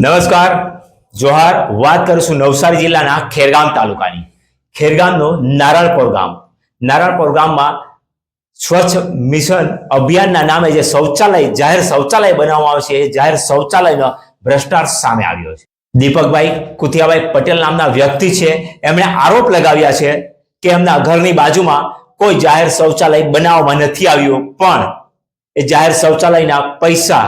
નમસ્કાર, જોહાર, વાત કરીશું નવસારી જિલ્લાના ખેરગામ તાલુકાની. ખેરગામનો નારાયણપુર ગામ. નારાયણપુર ગામમાં સ્વચ્છ મિશન અભિયાનના નામે જે શૌચાલય, જાહેર શૌચાલય બનાવવામાં આવે છે, એ જાહેર શૌચાલયનો ભ્રષ્ટાચાર સામે આવ્યો છે. દીપકભાઈ કુતિયાભાઈ પટેલ નામના વ્યક્તિ છે. એમણે આરોપ લગાવ્યા છે કે એમના ઘરની બાજુમાં કોઈ જાહેર શૌચાલય બનાવવામાં નથી આવ્યું, પણ એ જાહેર શૌચાલયના પૈસા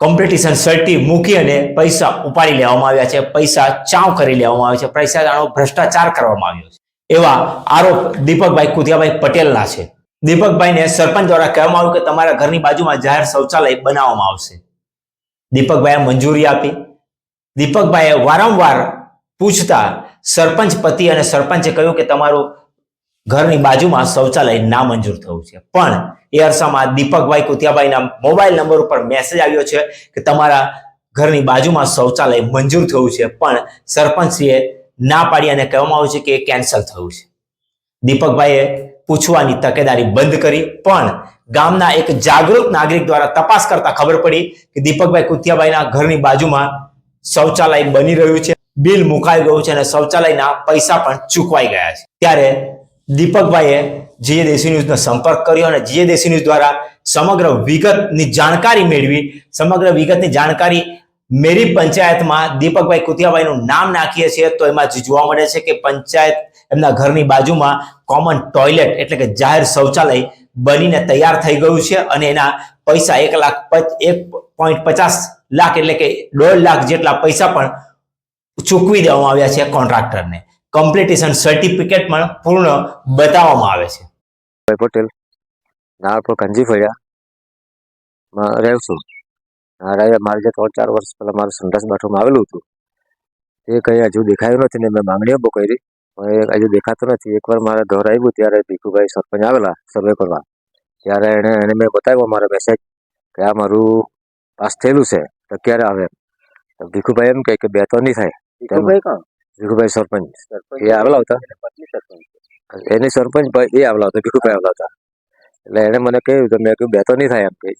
કોમ્પિટિશન સર્ટી મૂકી અને પૈસા ઉપાડી લેવામાં આવ્યા છે, પૈસા ચાવ કરી લેવામાં આવ્યા છે પૈસાનો ભ્રષ્ટાચાર કરવામાં આવ્યો છે. એવા આરોપ દીપકભાઈ કુતિયાભાઈ પટેલના છે. દીપકભાઈને સરપંચ દ્વારા કહેવામાં આવ્યું કે તમારા ઘરની બાજુમાં જાહેર શૌચાલય બનાવવામાં આવશે. દીપકભાઈએ મંજૂરી આપી. દીપકભાઈએ વારંવાર પૂછતા સરપંચ પતિ અને સરપંચે કહ્યું કે તમારું ઘરની બાજુમાં શૌચાલય નામંજૂર થયું છે. પણ એ અરસામાં દીપકભાઈ કુતિયાભાઈના મોબાઈલ નંબર ઉપર મેસેજ આવ્યો છે કે તમારા ઘરની બાજુમાં શૌચાલય મંજૂર થયું છે, પણ સરપંચશ્રીએ ના પાડી અને કહેવામાં આવ્યું છે કે એ કેન્સલ થયું છે. દીપકભાઈએ પૂછવાની તકેદારી બંધ કરી, પણ ગામના એક જાગૃત નાગરિક દ્વારા તપાસ કરતા ખબર પડી કે દીપકભાઈ કુતિયાભાઈના ઘરની બાજુમાં શૌચાલય બની રહ્યું છે. બિલ મુકાઈ ગયું છે અને શૌચાલયના પૈસા પણ ચૂકવાઈ ગયા છે. ત્યારે દીપકભાઈએ જીએ દેશી ન્યૂઝનો સંપર્ક કર્યો અને જીએ દેશી ન્યૂઝ દ્વારા સમગ્ર વિગતની જાણકારી મેળવી. સમગ્ર વિગતની જાણકારી મેરી પંચાયતમાં દીપકભાઈ કુતિયાભાઈનું નામ નાખીએ છીએ તો એમાં જ જોવા મળે છે કે પંચાયત એમના ઘરની બાજુમાં કોમન ટોયલેટ એટલે કે જાહેર શૌચાલય બનીને તૈયાર થઈ ગયું છે અને એના પૈસા એક લાખ એક પોઈન્ટ પચાસ લાખ એટલે કે દોઢ લાખ જેટલા પૈસા પણ ચૂકવી દેવામાં આવ્યા છે કોન્ટ્રાક્ટરને. કમ્પ્લીટેશન સર્ટિફિકેટ પણ પૂર્ણ બતાવવામાં આવે છે. ભાઈ પટેલ નાળપુર કંજી ફળિયા માં રહું છું મારે મારે જે ત્રણ ચાર વર્ષ પહેલાં મારું સંડાસ બાથરૂમ આવેલું હતું. તે કંઈ હજુ દેખાયું નથી ને મેં માંગણીઓ બહુ કરી. પણ એ હજુ દેખાતું નથી. એકવાર મારે ઘર આવ્યું ત્યારે ભીખુભાઈ સરપંચ આવેલા સર્વે કરવા. ત્યારે એણે એને મેં બતાવ્યો મારો મેસેજ કે આ મારું પાસ થયેલું છે. તો ક્યારે આવે? એમ ભીખુભાઈ એમ કહે કે બે તો નહીં થાય. ભીખુભાઈ કોણ? ભીખુભાઈ સરપંચ. સરપંચ. એ આવેલા હતા? એની સરપંચ. ભાઈ એ આવેલા હતા ભીખુભાઈ આવેલા હતા. એટલે એને મને કહ્યું તો મેં કહ્યું બે તો નહીં થાય એમ કે.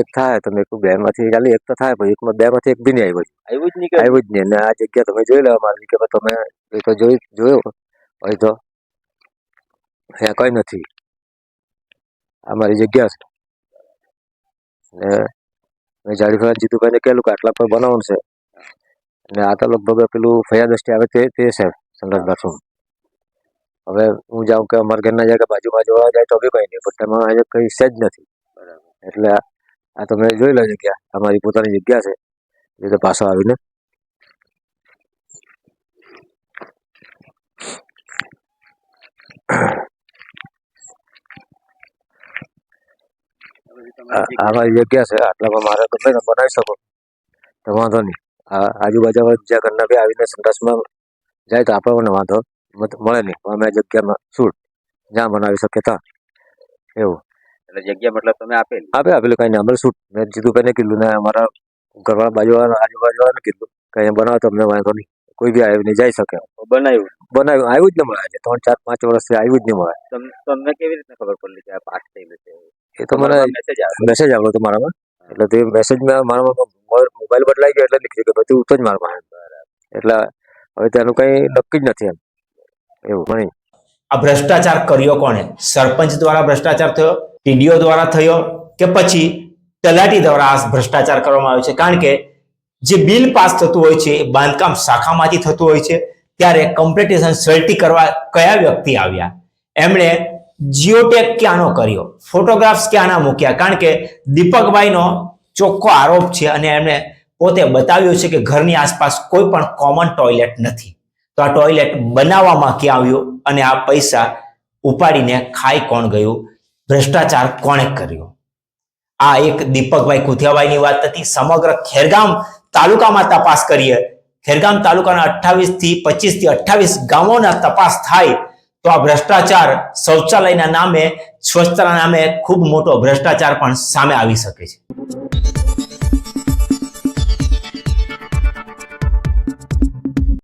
એક થાય તો મેં કહ્યું બે માંથી ચાલી એક તો થાય પણ એકમાં બે માંથી એક બી નહીં આવ્યો. આવ્યું જ નહીં આવ્યું જ નહીં. અને આ જગ્યા તમે જોઈ લેવા મારી કે ભાઈ તમે એ તો જોઈ જોયો. હોય તો અહીંયા કઈ નથી. આ મારી જગ્યા છે. ને મેં જાડીફળા જીતુભાઈને કહેલું કે આટલા પર બનાવવાનું છે. અને આ તો લગભગ પેલું ફયા દ્રષ્ટિ આવે તે તે છે સનરાજ બાથરૂમ હવે હું જાઉં કે અમારા ઘરના જાય કે બાજુમાં જોવા જાય તો બી કંઈ નહીં, પણ તેમાં આજે કંઈ છે જ નથી. એટલે આ તમે જોઈ લો જગ્યા અમારી પોતાની જગ્યા છે, એ રીતે પાછો આવીને. અમારી જગ્યા છે, આટલામાં મારે તેમ બનાવી શકો. તો વાંધો નહીં. આજુબાજુ બીજા ઘરના બી આવીને સંડાસમાં જાય તો આપણને વાંધો. મળે નહીં. અમે જગ્યામાં છૂટ જ્યાં બનાવી શકીએ ત્યાં. એવું. એટલે જગ્યા મતલબ તમે આપેલી? આપે આપેલું. કઈ નહીં. અમારે છૂટ મેં જીતુભાઈને કીધું ને અમારા ઘરવાળા બાજુવાળા આજુબાજુવાળાને કીધું કઈ બનાવો તો અમને વાંધો નહીં. કોઈ બી આવીને જઈ શકે. બનાવ્યું? બનાવ્યું. આવ્યું જ ન મળે. આજે ત્રણ ચાર પાંચ વર્ષથી આવ્યું જ નહીં મળે. તમ- તમને કેવી રીતે ખબર પડી કે આ પાસ થઈ છે? એ તો મને મેસેજ આવ્યો. મેસેજ આવ્યો તમારામાં મારામાં. એટલે તે મેસેજમાં મારામાં મોબાઈલ બદલાઈ ગયો એટલે નીકળી ગયો. બધું તો જ મારા પાસે એટલે હવે તેનું કંઈ નક્કી જ નથી એમ. એવું, નહીં. આ ભ્રષ્ટાચાર કર્યો કોણે? સરપંચ દ્વારા ભ્રષ્ટાચાર થયો? ટીડીઓ દ્વારા થયો? કે પછી તલાટી દ્વારા આ ભ્રષ્ટાચાર કરવામાં આવ્યો છે? કારણ કે જે બિલ પાસ થતું હોય છે, એ બાંધકામ શાખામાંથી થતું હોય છે. ત્યારે કોમ્પિટિશન સર્ટી કરવા કયા વ્યક્તિ આવ્યા? એમણે જીઓટેક ક્યાંનો કર્યો? ફોટોગ્રાફ્સ ક્યાંના મૂક્યા? કારણ કે દીપકભાઈનો ચોખ્ખો આરોપ છે અને એમણે પોતે બતાવ્યું છે કે ઘરની આસપાસ કોઈ પણ કોમન ટોયલેટ નથી. તો આ ટોયલેટ બનાવવામાં ક્યાં આવ્યું અને આ પૈસા ઉપાડીને ખાઈ કોણ ગયું? ભ્રષ્ટાચાર કોણે કર્યો? આ એક દીપકભાઈ કુથિયાભાઈની વાત હતી. સમગ્ર ખેરગામ તાલુકામાં તપાસ કરીએ. ખેરગામ તાલુકાના અઠ્ઠાવીસથી પચીસથી અઠ્ઠાવીસ ગામોના તપાસ થાય તો આ ભ્રષ્ટાચાર શૌચાલયના નામે, સ્વચ્છતાના નામે ખૂબ મોટો ભ્રષ્ટાચાર પણ સામે આવી શકે છે.